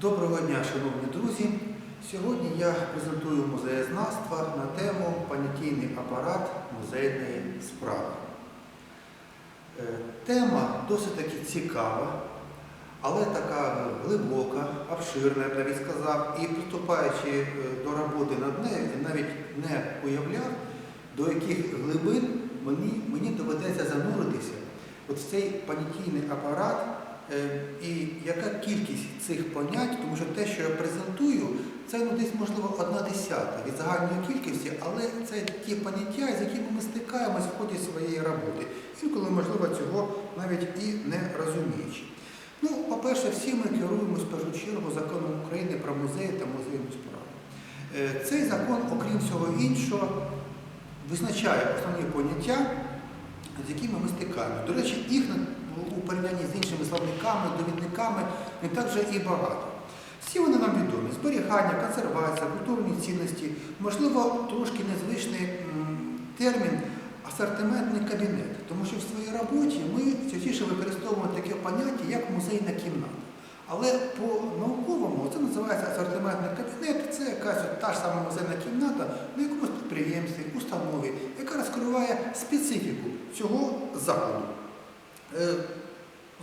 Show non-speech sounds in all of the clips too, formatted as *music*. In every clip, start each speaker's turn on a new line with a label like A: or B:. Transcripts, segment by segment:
A: Доброго дня, шановні друзі! Сьогодні я презентую музеєзнавство на тему понятійний апарат музейної справи. Е, Тема досить таки цікава, але така глибока, обширна, я навіть сказав, і приступаючи е, до роботи над нею, я навіть не уявляв, до яких глибин мені, мені доведеться зануритися от цей понятійний апарат. Е, І яка кількість цих понять, тому що те, що я презентую, це ну, десь можливо одна десята від загальної кількості, але це ті поняття, з якими ми стикаємось в ході своєї роботи. Інколи, можливо, цього навіть і не розуміючи. Ну, по-перше, всі ми керуємось в першу чергу законом України про музеї та музейну справу. Е, Цей закон, окрім всього іншого, визначає основні поняття, з якими ми стикаємося. До речі, їх у порівнянні з іншими словниками, довідниками не так вже і багато. Всі вони нам відомі: зберігання, консервація, культурні цінності, можливо, трошки незвичний термін асортиментний кабінет, тому що в своїй роботі ми частіше використовуємо таке поняття, як музейна кімната. Але по-науковому це називається асортиментний кабінет, це якась та ж сама музейна кімната на якомусь підприємстві, установі, яка розкриває специфіку цього закладу. Е,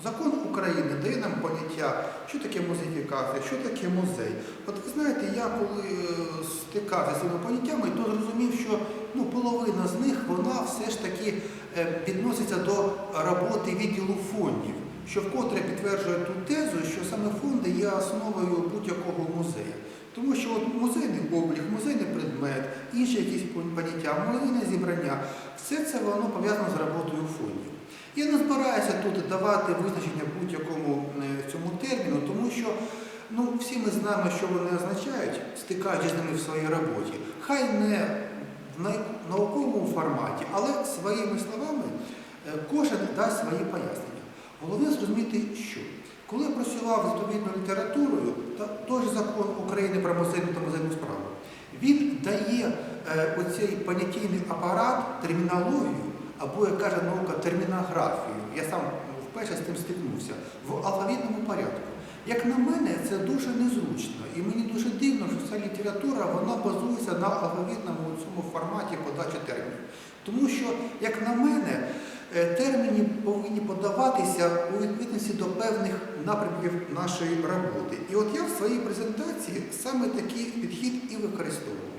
A: Закон України дає нам поняття, що таке музеїфікація, що таке музей. От ви знаєте, я коли е, стикався з цими поняттями, то зрозумів, що ну, половина з них вона все ж таки е, відноситься до роботи відділу фондів, що вкотре підтверджує ту тезу, що саме фонди є основою будь-якого музею. Тому що от музейний облік, музейний предмет, інші якісь поняття, музейне зібрання, все це воно пов'язано з роботою фондів. Я не збираюся тут давати визначення будь-якому е, цьому терміну, тому що ну, всі ми знаємо, що вони означають, стикаючись з ними в своїй роботі. Хай не в науковому форматі, але своїми словами е, кожен дасть свої пояснення. Головне зрозуміти, що коли я працював з відповідною літературою, та той же закон України про музейну та музейну справу, він дає е, оцей понятійний апарат, термінологію, або, як каже наука, термінографію. Я сам вперше з тим стикнувся в алфавітному порядку. Як на мене, це дуже незручно. І мені дуже дивно, що ця література вона базується на алфавітному цьому форматі подачі термінів. Тому що, як на мене, е, терміни повинні подаватися у відповідності до певних напрямків нашої роботи. І от я в своїй презентації саме такий підхід і використовував.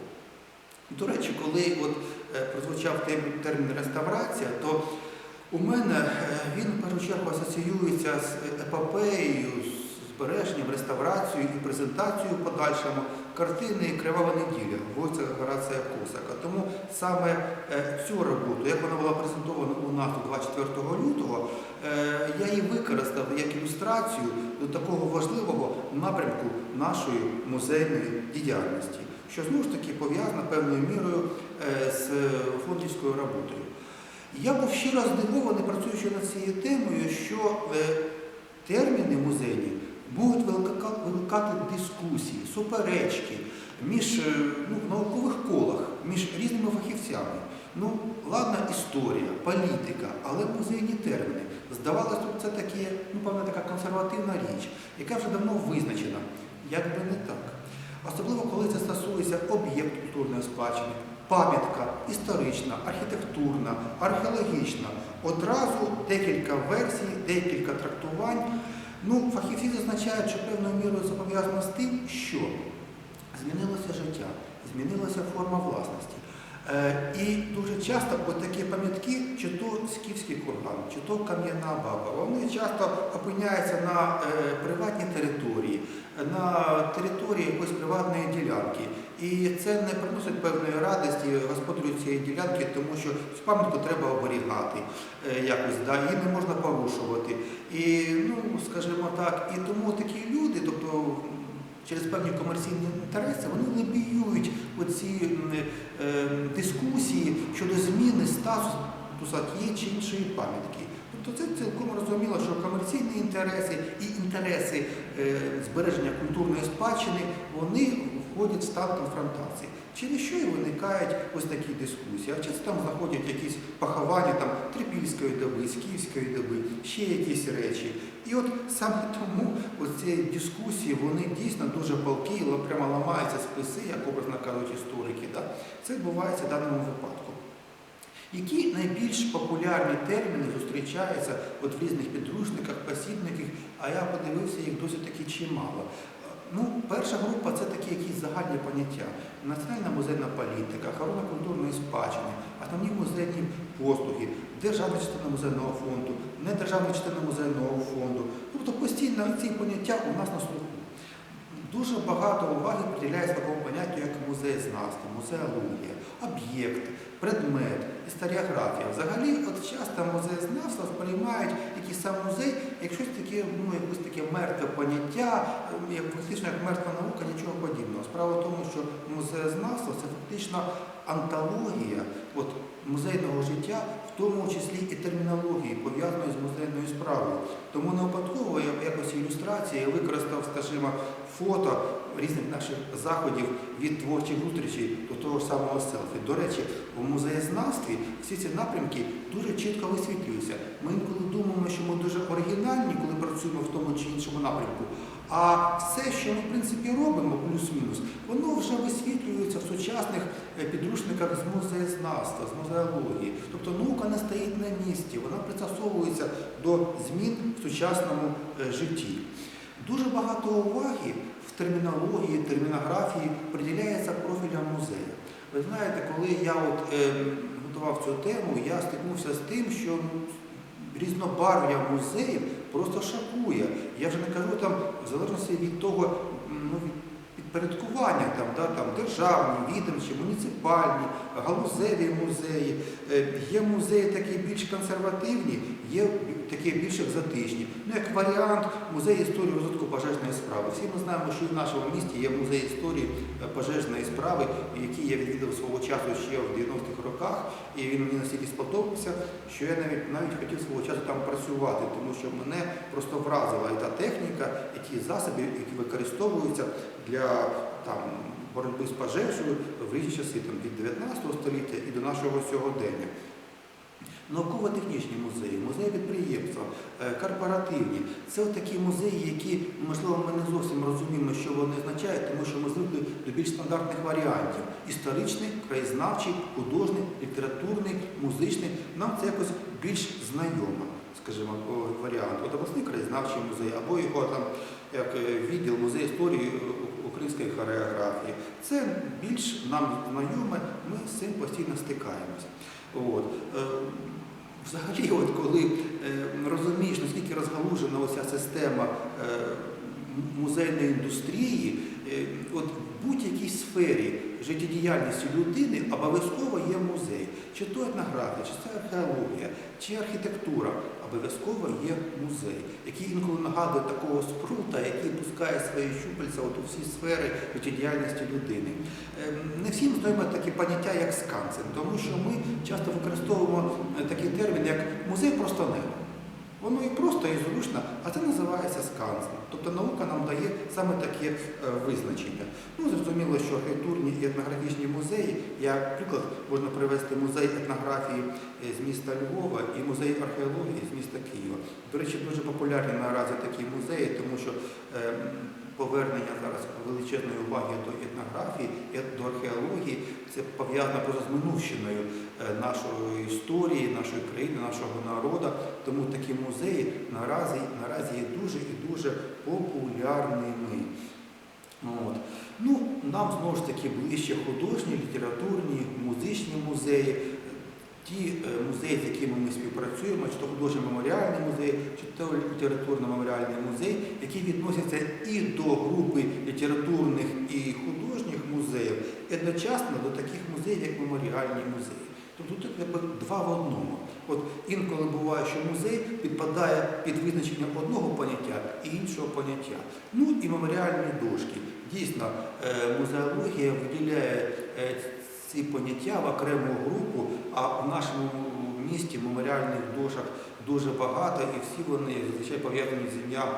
A: До речі, коли от, прозвучав термін, реставрація, то у мене е, він в першу чергу асоціюється з епопеєю, з збереженням, реставрацією і презентацією в подальшому картини Кривава неділя Войцеха Горація Косака. Тому саме е, цю роботу, як вона була презентована у нас 24 лютого, е, я її використав як ілюстрацію до такого важливого напрямку нашої музейної діяльності, що знову ж таки пов'язано певною мірою е, з фондівською роботою. Я був щиро здивований, працюючи над цією темою, що е, терміни музейні будуть викликати дискусії, суперечки між е, ну, в наукових колах, між різними фахівцями. Ну, ладна історія, політика, але музейні терміни. Здавалося, б, це таке, ну, певна така консервативна річ, яка вже давно визначена. Як би не так. Особливо, коли це стосується об'єкт культурної спадщини, пам'ятка історична, архітектурна, археологічна. Одразу декілька версій, декілька трактувань. Ну, фахівці зазначають, що певною мірою це пов'язано з тим, що змінилося життя, змінилася форма власності. Е, і дуже часто от такі пам'ятки, чи то скіфський курган, чи то кам'яна баба, вони часто опиняються на е, приватній території, на території якоїсь приватної ділянки. І це не приносить певної радості господарю цієї ділянки, тому що цю пам'ятку треба оберігати е, якось, да, її не можна порушувати. І, ну, скажімо так, і тому такі люди, тобто через певні комерційні інтереси, вони лобіюють оці е, дискусії щодо зміни статусу тієї чи іншої пам'ятки. Тобто це цілком розуміло, що комерційні інтереси і інтереси е, збереження культурної спадщини, вони входять в стан конфронтації. Через що і виникають ось такі дискусії. А часто там знаходять якісь поховання там, трипільської доби, скіфської доби, ще якісь речі. І от саме тому ці дискусії, вони дійсно дуже палкі, прямо ламаються списи, як образно кажуть історики. Да? Це відбувається в даному випадку. Які найбільш популярні терміни зустрічаються от в різних підручниках, посібниках, а я подивився їх досить таки чимало. Ну, перша група це такі якісь загальні поняття. Національна музейна політика, охорона культурної спадщини, основні музейні послуги, державна частина музейного фонду, недержавна частина музейного фонду. Тобто постійно ці поняття у нас на слуху. Дуже багато уваги приділяється такому поняттю, як музеєзнавство, музеологія, об'єкт, предмет, історіографія. Взагалі, от часто музеєзнавство сприймають якийсь сам музей як щось таке, ну, якесь таке мертве поняття, як фактично як мертва наука, нічого подібного. Справа в тому, що музеєзнавство це фактично антологія от, музейного життя, в тому числі і термінології, пов'язаної з музейною справою. Тому не випадково я в якості ілюстрації використав, скажімо, фото різних наших заходів від творчих зустрічей до того ж самого селфі. До речі, у музеєзнавстві всі ці напрямки дуже чітко висвітлюються. Ми інколи думаємо, що ми дуже оригінальні, коли працюємо в тому чи іншому напрямку. А все, що ми в принципі робимо, плюс-мінус, воно вже висвітлюється в сучасних е, підручниках з музеєзнавства, з музеології. Тобто наука не стоїть на місці, вона пристосовується до змін в сучасному е, житті. Дуже багато уваги в термінології, термінографії приділяється профілям музею. Ви знаєте, коли я от, е, готував цю тему, я стикнувся з тим, що різнобарв'я музеїв просто шокує. Я вже не кажу там, в залежності від того, ну, від підпорядкування, там, да, там, державні, відомчі, муніципальні, галузеві музеї. Е, Є музеї такі більш консервативні, є такі більш екзотичні. Ну, як варіант, музей історії розвитку пожежної справи. Всі ми знаємо, що в нашому місті є музей історії е, пожежної справи, який я відвідав свого часу ще в 90-х роках, і він мені настільки сподобався, що я навіть навіть хотів свого часу там працювати, тому що мене просто вразила і та техніка, і ті засоби, які використовуються для там, боротьби з пожежею в різні часи, там, від 19 століття і до нашого сьогодення. Науково-технічні музеї, музеї підприємства, е, корпоративні. Це такі музеї, які, можливо, ми не зовсім розуміємо, що вони означають, тому що ми звикли до більш стандартних варіантів. Історичний, краєзнавчий, художній, літературний, музичний. Нам це якось більш знайомо, скажімо, варіант. От обласний краєзнавчий музей, або його там як е, відділ музею історії е, української хореографії. Це більш нам знайоме, ми з цим постійно стикаємося. От. Взагалі, от коли е, розумієш, наскільки розгалужена оця система е, музейної індустрії, е, от в будь-якій сфері життєдіяльності людини обов'язково є музей. Чи то етнографія, чи це археологія, чи архітектура, обов'язково є музей, який інколи нагадує такого спрута, який пускає свої щупальця от у всі сфери життєдіяльності людини. Ем, Не всім знайоме такі поняття, як скансен, тому що ми часто використовуємо е, такий термін, як музей просто небо. Воно і просто, і зручно, а це називається скансен. Тобто наука нам дає саме таке е, визначення. Ну, зрозуміло, що архітектурні і етнографічні музеї, як приклад, можна привести музей етнографії е, з міста Львова і музей археології з міста Києва. До речі, дуже популярні наразі такі музеї, тому що е, повернення зараз величезної уваги до етнографії, до археології, це пов'язано просто з минувщиною е, нашої історії, нашої країни, нашого народу. Тому такі музеї наразі, наразі є дуже і дуже популярними. От. Ну, нам знову ж таки ближче художні, літературні, музичні музеї. Ті е, музеї, з якими ми співпрацюємо, чи то художньо меморіальний музей, чи то літературно-меморіальний музей, які відносяться і до групи літературних і художніх музеїв, і одночасно до таких музеїв, як меморіальні музеї. Тобто тут якби два в одному. От інколи буває, що музей підпадає під визначення одного поняття і іншого поняття. Ну і меморіальні дошки. Дійсно, е, музеологія виділяє е, ці поняття в окрему групу, а в нашому місті меморіальних дошок дуже багато, і всі вони зазвичай пов'язані з ім'ям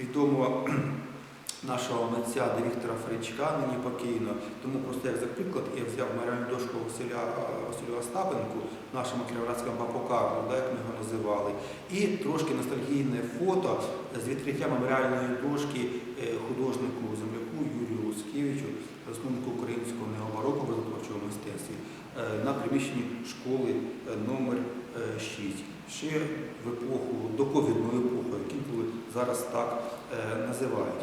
A: відомого *clears throat* нашого митця до Віктора Френчка, нині покійно. Тому просто як за приклад я взяв меморіальну дошку Василя Василю Остапенку, нашому кіровоградському папокару, да, як ми його називали, і трошки ностальгійне фото з відкриття меморіальної дошки е, художнику земляку Юрію Луцкевичу, засновнику в образотворчому е, на приміщенні школи е, номер 6. Ще в епоху, доковідну епоху, яку зараз так е, називають.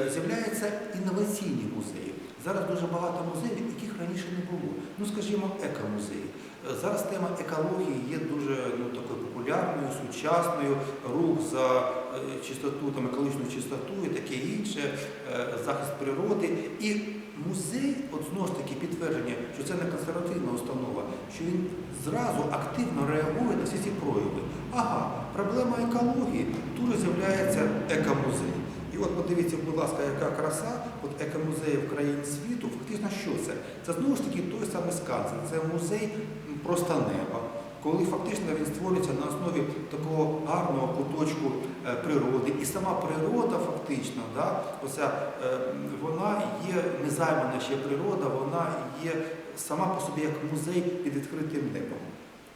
A: Е, З'являються інноваційні музеї. Зараз дуже багато музеїв, яких раніше не було. Ну, скажімо, екомузеї. Е, Зараз тема екології є дуже ну, такою популярною, сучасною, рух за е, чистоту, там, екологічну чистоту і таке інше, е, захист природи. І музей, от знову ж таки, підтвердження, що це не консервативна установа, що він зразу активно реагує на всі ці прояви. Ага, проблема екології, тут з'являється екомузей. І от подивіться, будь ласка, яка краса, от екомузеїв країн світу, фактично що це? Це знову ж таки той самий Скансен, це музей просто неба. Коли фактично він створюється на основі такого гарного куточку е, природи, і сама природа фактично, да, оця, е, вона є незаймана ще природа, вона є сама по собі як музей під відкритим небом.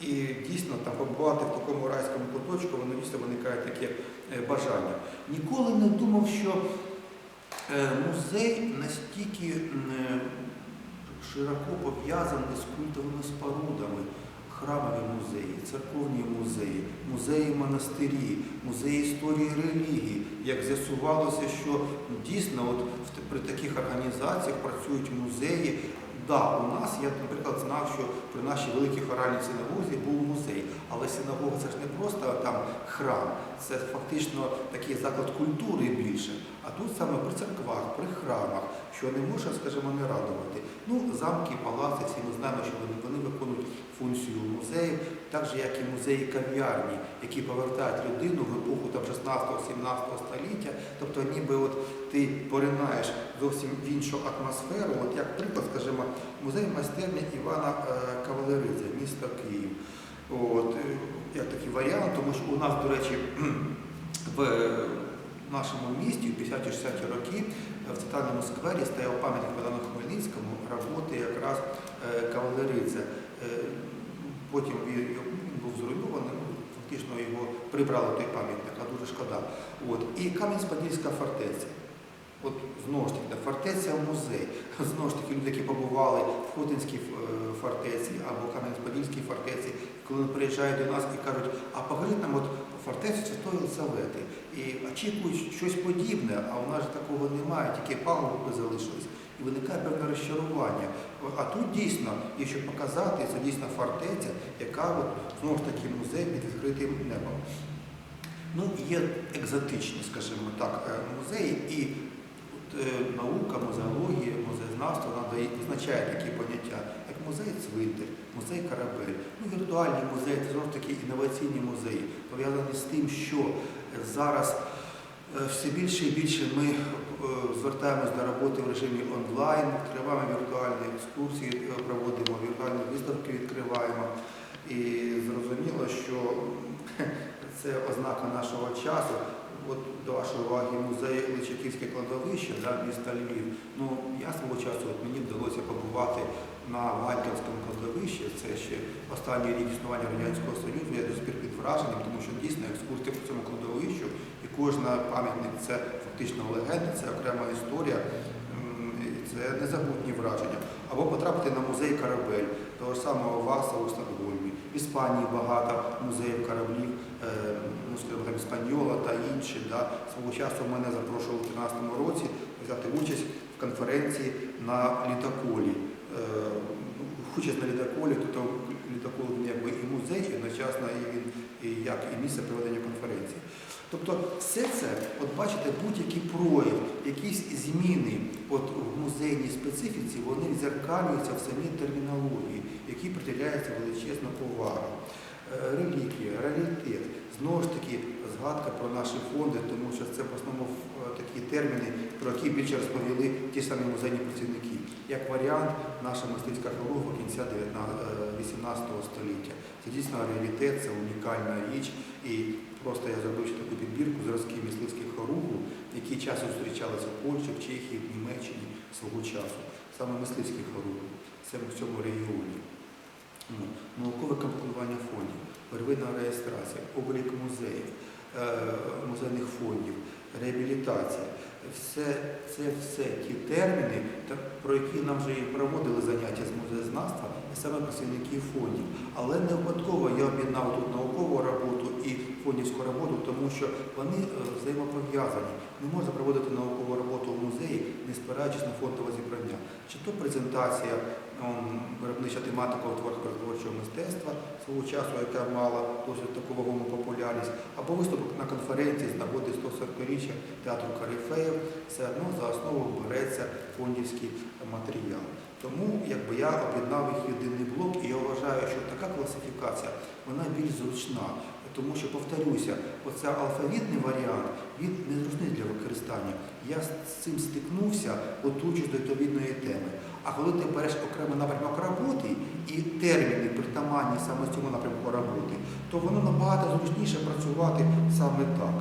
A: І дійсно там побувати в такому райському куточку, воно дійсно виникає таке е, бажання. Ніколи не думав, що музей настільки широко пов'язаний з культовими спорудами. Храмові музеї, церковні музеї, музеї монастирі, музеї історії релігії. Як з'ясувалося, що дійсно от при таких організаціях працюють музеї. Да, у нас, я, наприклад, знав, що при нашій великій хоральній синагозі був музей, але синагога це ж не просто там храм, це фактично такий заклад культури більше. А тут саме при церквах, при храмах, що не може, скажімо, не радувати. Ну, замки, палаци, всі ми знаємо, що вони, вони виконують функцію музеїв, так же, як і музеї кав'ярні, які повертають людину в епоху 16-17 століття. Тобто, ніби от ти поринаєш зовсім в іншу атмосферу. От як приклад, скажімо, музей майстерні Івана е, Кавалеридзе, місто Київ. От, е, як такий варіант, тому що у нас, до речі, *clears throat* в нашому місті в 50-60-ті роки в центральному сквері стояв пам'ятник Богдану Хмельницькому роботи якраз е, Кавалеридзе. Е, Потім він був зруйнований, фактично його прибрали той пам'ятник, а дуже шкода. От. І Кам'янець-Подільська фортеця. От знову ж таки, фортеця музей. *laughs* Знову ж таки, люди, які побували в Хотинській е, фортеці або Кам'янець-Подільській фортеці, коли вони приїжджають до нас і кажуть, а покажіть нам от фортецю Святої Єлисавети. І очікують щось подібне, а у нас такого немає, тільки пагорби залишились. І виникає певне розчарування. А тут дійсно, якщо показати, це дійсно фортеця, яка от, знову ж таки музей під відкритим небом. Ну, є екзотичні, скажімо так, е, музеї, і от, е, наука, музеологія, музеєзнавство надає, визначає такі поняття, як музей цвинтар, музей корабель. Ну, віртуальні музеї це знову ж таки інноваційні музеї, пов'язані з тим, що зараз е, все більше і більше ми звертаємось до роботи в режимі онлайн, відкриваємо віртуальні екскурсії, е, проводимо віртуальні виставки, відкриваємо. І зрозуміло, що *laughs* це ознака нашого часу. От до вашої уваги музей Личаківське кладовище да, міста Львів. Ну, я свого часу от мені вдалося побувати на Вальківському кладовищі. Це ще останній рік існування Радянського Союзу. Я до сих пір під враженням, тому що дійсно екскурсія по цьому кладовищу і кожна пам'ятник це фактично легенда, це окрема історія. Це незабутні враження. Або потрапити на музей корабель того ж самого Васа у Стокгольмі. В Іспанії багато музеїв кораблів, е, ну, скажімо, Іспаньола та інші. Да. Свого часу мене запрошували у 2013 році взяти участь в конференції на літаколі. Е, Участь на літаколі, то там літакол якби і музей, і одночасно і він і як і місце проведення конференції. Тобто все це, от бачите, будь-який прояв, якісь зміни от в музейній специфіці, вони відзеркалюються в самій термінології, якій приділяється величезна увага. Е, Реліквія, раритет, знову ж таки, згадка про наші фонди, тому що це в основному е, такі терміни, про які більше розповіли ті самі музейні працівники. Як варіант, наша мистецька хворуга кінця 19, е, 18 століття. Це дійсно раритет, це унікальна річ. І просто я зробив ще таку підбірку зразки мисливського руху, які часом зустрічалися в Польщі, в Чехії, в Німеччині свого часу. Саме мисливських руху, саме в цьому регіоні. Ну, Наукове комплектування фондів, первинна реєстрація, облік музеїв, е, музейних фондів, реабілітація. Все, це все ті терміни, про які нам вже і проводили заняття з і саме працівників фондів. Але не випадково я об'єднав тут наукову роботу і фондівську роботу, тому що вони е, взаємопов'язані. Не можна проводити наукову роботу в музеї, не спираючись на фондове зібрання. Чи то презентація ем, виробнича тематика творах мистецтва свого часу, яка мала досить таку вагому популярність, або виступ на конференції з нагоди 140-річчя театру Карифеїв, все одно за основу береться фондівський матеріал. Тому якби я об'єднав їх в єдиний блок, і я вважаю, що така класифікація вона більш зручна. Тому що, повторюся, оце алфавітний варіант, він незручний для використання. Я з цим стикнувся, готуючись до відповідної теми. А коли ти береш окремий напрямок роботи і терміни притаманні саме цьому напрямку роботи, то воно набагато зручніше працювати саме так.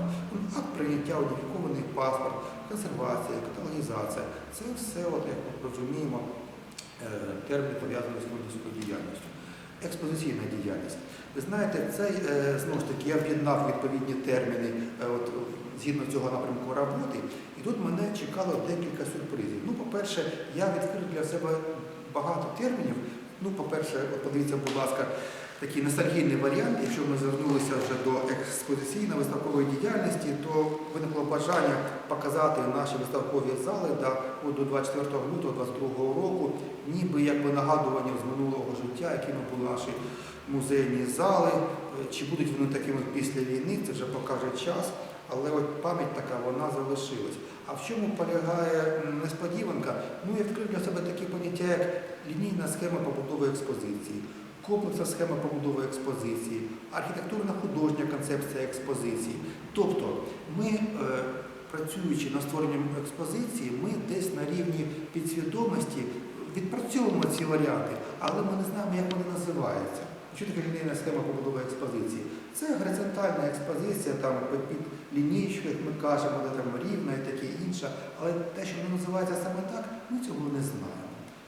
A: Акт прийняття, уніфікований паспорт, консервація, каталогізація це все, от, як ми розуміємо, е, пов'язаний з фондівською діяльністю. Експозиційна діяльність. Ви знаєте, цей е, знову ж таки я об'єднав відповідні терміни е, от, згідно цього напрямку роботи, і тут мене чекало декілька сюрпризів. Ну, по-перше, я відкрив для себе багато термінів. Ну, по-перше, подивіться, будь ласка, такий ностальгійний варіант. Якщо ми звернулися вже до експозиційно-виставкової діяльності, то виникло бажання показати наші виставкові зали до 24 лютого 2022 року, ніби якби нагадуванням з минулого життя, якими були наші музейні зали, чи будуть вони такими після війни, це вже покаже час. Але от пам'ять така вона залишилась. А в чому полягає несподіванка? Ну, я відкрив для себе такі поняття, як лінійна схема побудови експозиції, комплексна схема побудови експозиції, архітектурна художня концепція експозиції. Тобто ми, е, працюючи над створенням експозиції, ми десь на рівні підсвідомості відпрацьовуємо ці варіанти, але ми не знаємо, як вони називаються. Що таке лінійна схема побудови експозиції? Це горизонтальна експозиція, там під лінійкою, як ми кажемо, де там рівна і таке інше. Але те, що воно називається саме так, ми цього не знаємо.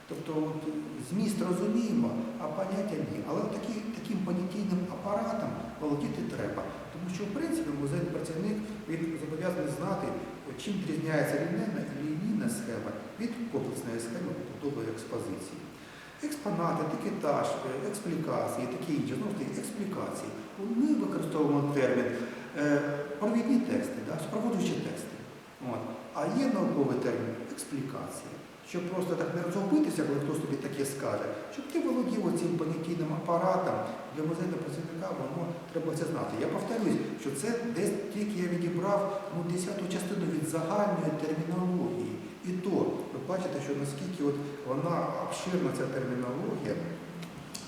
A: Тобто от, зміст розуміємо, а поняття ні. Але такі, таким понятійним апаратом володіти треба. Тому що, в принципі, музейний працівник він зобов'язаний знати, чим відрізняється лінійна, лінійна схема від комплексної схеми побудови експозиції. Експонати, етикетаж, е, експлікації, такі інші, таки, експлікації. Ми використовуємо термін е, провідні тексти, да, супроводжуючі тексти. От. А є науковий термін експлікація. Щоб просто так не розгубитися, коли хтось тобі таке скаже, щоб ти володів цим понятійним апаратом для музейного працівника, воно треба це знати. Я повторюсь, що це десь тільки я відібрав ну, десяту частину від загальної термінології. І то, ви бачите, що наскільки от вона обширна ця термінологія,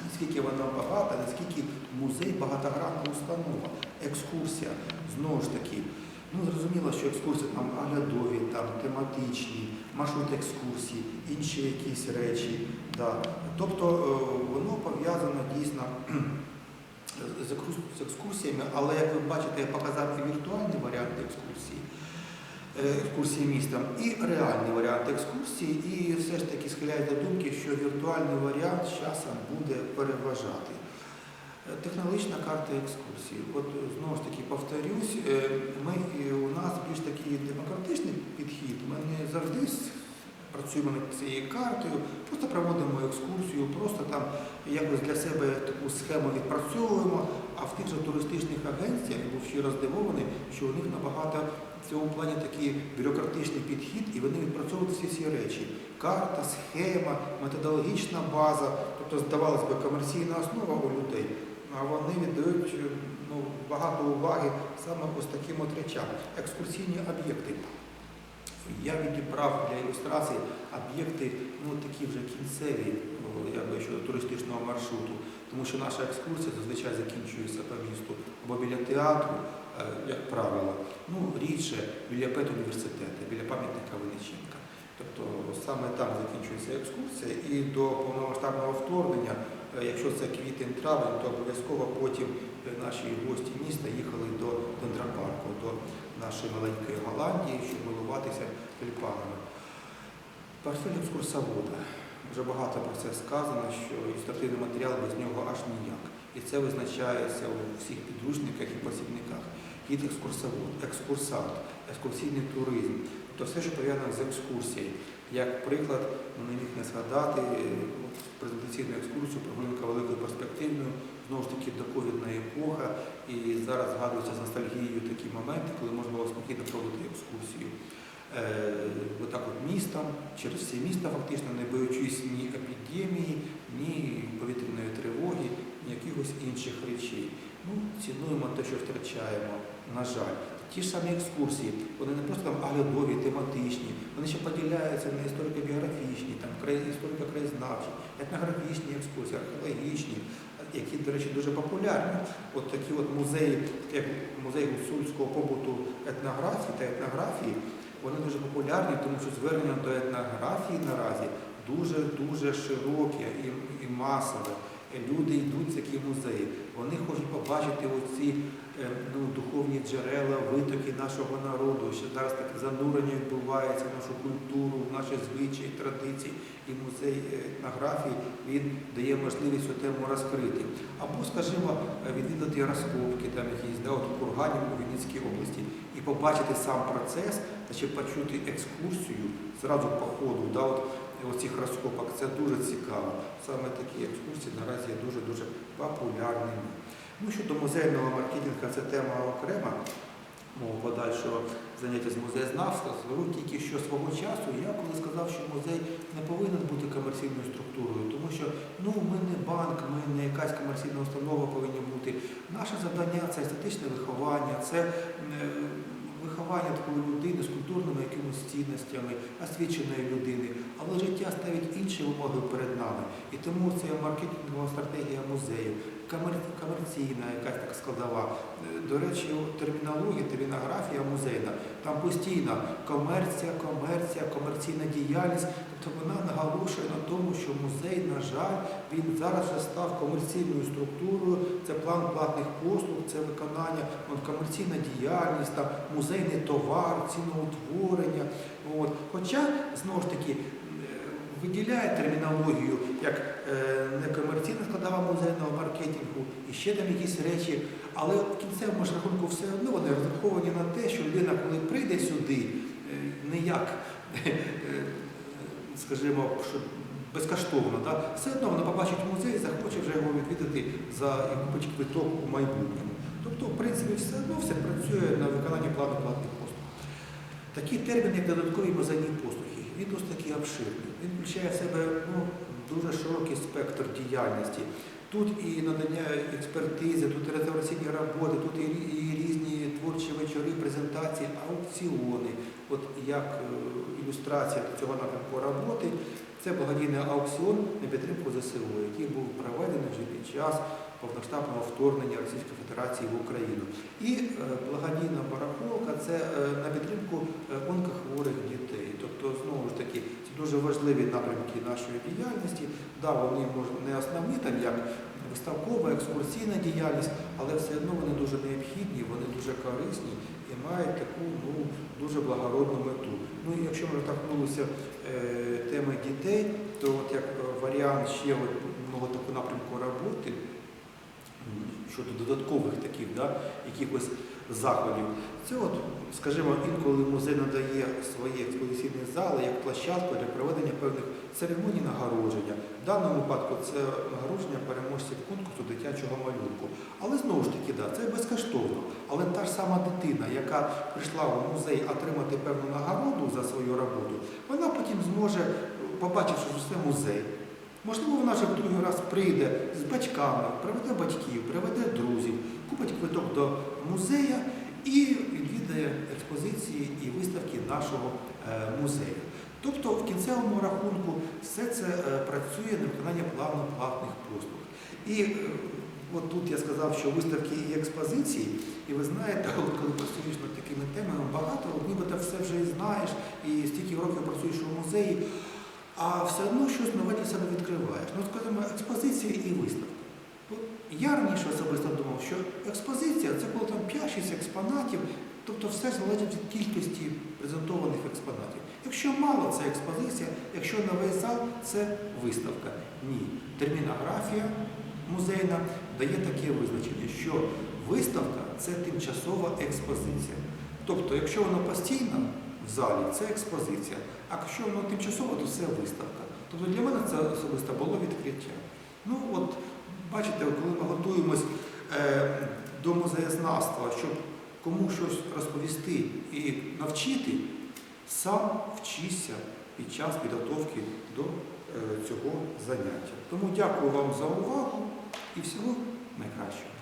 A: наскільки вона багата, наскільки музей багатогранна установа, екскурсія, знову ж таки. Ну, зрозуміло, що екскурсії там оглядові, там тематичні, маршрут екскурсій, інші якісь речі. Да. Тобто е, воно пов'язано дійсно з екскурсіями, але як ви бачите, я показав і віртуальний варіант екскурсії, е, екскурсії містом, і реальний варіант екскурсії, і все ж таки схиляю до думки, що віртуальний варіант з часом буде переважати. Е, Технологічна карта екскурсії. От е, знову ж таки повторюсь, е, ми у нас більш такий демократичний підхід. Ми не завжди працюємо над цією картою, просто проводимо екскурсію, просто там якось для себе таку схему відпрацьовуємо. А в тих же туристичних агенціях був щиро здивований, що у них набагато в цьому плані такий бюрократичний підхід, і вони відпрацьовують всі ці речі. Карта, схема, методологічна база, тобто, здавалось би, комерційна основа у людей. А вони віддають е, ну, багато уваги саме ось таким от речам. Екскурсійні об'єкти. Я відібрав для ілюстрації об'єкти, ну такі вже кінцеві, о, якби щодо туристичного маршруту, тому що наша екскурсія зазвичай закінчується по місту або біля театру, е, як правило, ну рідше біля педуніверситету, біля пам'ятника Величенка. Тобто саме там закінчується екскурсія, і до повномасштабного вторгнення якщо це квітень-травень, то обов'язково потім е, наші гості міста їхали до Дендропарку, до нашої маленької Голландії, щоб милуватися тюльпанами. Портфель екскурсовода. Вже багато про це сказано, що ілюстративний матеріал без нього аж ніяк. І це визначається у всіх підручниках і посібниках. Гід екскурсовод, екскурсант, екскурсійний туризм, то все, що пов'язано з екскурсією. Як приклад, ну, не міг не згадати е, презентаційну екскурсію прогулянка великою перспективною, знову ж таки доковідна епоха, і зараз згадуються з ностальгією такі моменти, коли можна було спокійно проводити екскурсію. Е, отак от містом, через всі міста фактично, не боючись ні епідемії, ні повітряної тривоги, ні якихось інших речей. Ну, цінуємо те, що втрачаємо, на жаль. Ті ж самі екскурсії, вони не просто там оглядові, тематичні, вони ще поділяються на історико-біографічні, там історико-краєзнавчі, етнографічні екскурсії, археологічні, які, до речі, дуже популярні. От такі от музеї, як музей гуцульського побуту етнографії та етнографії, вони дуже популярні, тому що звернення до етнографії наразі дуже-дуже широке і, і масове. Люди йдуть в такі музеї, вони хочуть побачити оці ну, духовні джерела, витоки нашого народу, що зараз таке занурення відбувається в нашу культуру, в наші звичаї, традиції. І музей е, етнографії він дає можливість цю тему розкрити. Або, скажімо, е, відвідати розкопки, там якісь да, от у Кургані у Вінницькій області, і побачити сам процес, та ще почути екскурсію зразу по ходу. Да, от, оцих розкопок. Це дуже цікаво. Саме такі екскурсії наразі є дуже-дуже популярними. Ну, щодо музейного маркетингу, це тема окрема мого подальшого заняття з музеєзнавства. Скажу тільки що свого часу я коли сказав, що музей не повинен бути комерційною структурою, тому що ну, ми не банк, ми не якась комерційна установа повинні бути. Наше завдання це естетичне виховання, це е, виховання такої людини з культурними якимись цінностями, освіченої людини, але життя ставить інші вимоги перед нами. І тому це маркетингова стратегія музею, комерційна якась така складова. Е, До речі, термінологія, термінографія музейна, там постійно комерція, комерція, комерційна діяльність. Тобто вона наголошує на тому, що музей, на жаль, він зараз вже став комерційною структурою, це план платних послуг, це виконання, комерційна діяльність, там, музейний товар, ціноутворення. От. Хоча, знову ж таки, виділяє термінологію як е, некомерційна складова музейного маркетингу і ще там якісь речі, але в кінцевому ж рахунку все одно вони розраховані на те, що людина, коли прийде сюди, е, не як, е, скажімо, що безкоштовно, да? все одно вона побачить музей і захоче вже його відвідати за купить квиток у майбутньому. Тобто, в принципі, все одно все працює на виконанні плану платних послуг. Такий термін, як додаткові музейні послуги, він досить такий обширний. Він включає в себе ну, дуже широкий спектр діяльності. Тут і надання експертизи, тут і реставраційні роботи, тут і, різні творчі вечори, презентації, аукціони. От як е, ілюстрація цього напрямку роботи, це благодійний аукціон на підтримку ЗСУ, який був проведений вже під час повноштабного вторгнення Російської Федерації в Україну. І е, благодійна барахолка це е, на підтримку онкохворих дітей. Тобто, знову ж таки, дуже важливі напрямки нашої діяльності. Да, вони може не основні, там як виставкова, екскурсійна діяльність, але все одно вони дуже необхідні, вони дуже корисні і мають таку ну, дуже благородну мету. Ну і якщо ми торкнулися е, теми дітей, то от як варіант ще от таку напрямку роботи щодо додаткових таких да, якихось заходів. Це от, скажімо, інколи музей надає свої експозиційні зали як площадку для проведення певних церемоній нагородження. В даному випадку це нагородження переможців конкурсу дитячого малюнку. Але знову ж таки, да, це безкоштовно. Але та ж сама дитина, яка прийшла в музей отримати певну нагороду за свою роботу, вона потім зможе, побачивши, що це музей, Можливо, вона вже в другий раз прийде з батьками, приведе батьків, приведе друзів, купить квиток до музея і відвідає експозиції і виставки нашого е, музею. Тобто, в кінцевому рахунку все це е, працює на виконання плану платних послуг. І е, от тут я сказав, що виставки і експозиції, і ви знаєте, от коли працюєш над такими темами, багато, от нібито все вже і знаєш, і стільки років працюєш у музеї. а все одно щось нове для себе відкриваєш. Ну, скажімо, експозиція і виставка. От я раніше особисто думав, що експозиція це було там 5-6 експонатів, тобто все залежить від кількості презентованих експонатів. Якщо мало, це експозиція, якщо на весь зал це виставка. Ні. Термінографія музейна дає таке визначення, що виставка це тимчасова експозиція. Тобто, якщо воно постійно в залі, це експозиція, а якщо воно тимчасово, то це виставка. Тобто для мене це особисто було відкриття. Ну от бачите, коли ми готуємось до музеєзнавства, щоб кому щось розповісти і навчити, сам вчися під час підготовки до е, цього заняття. Тому дякую вам за увагу і всього найкращого.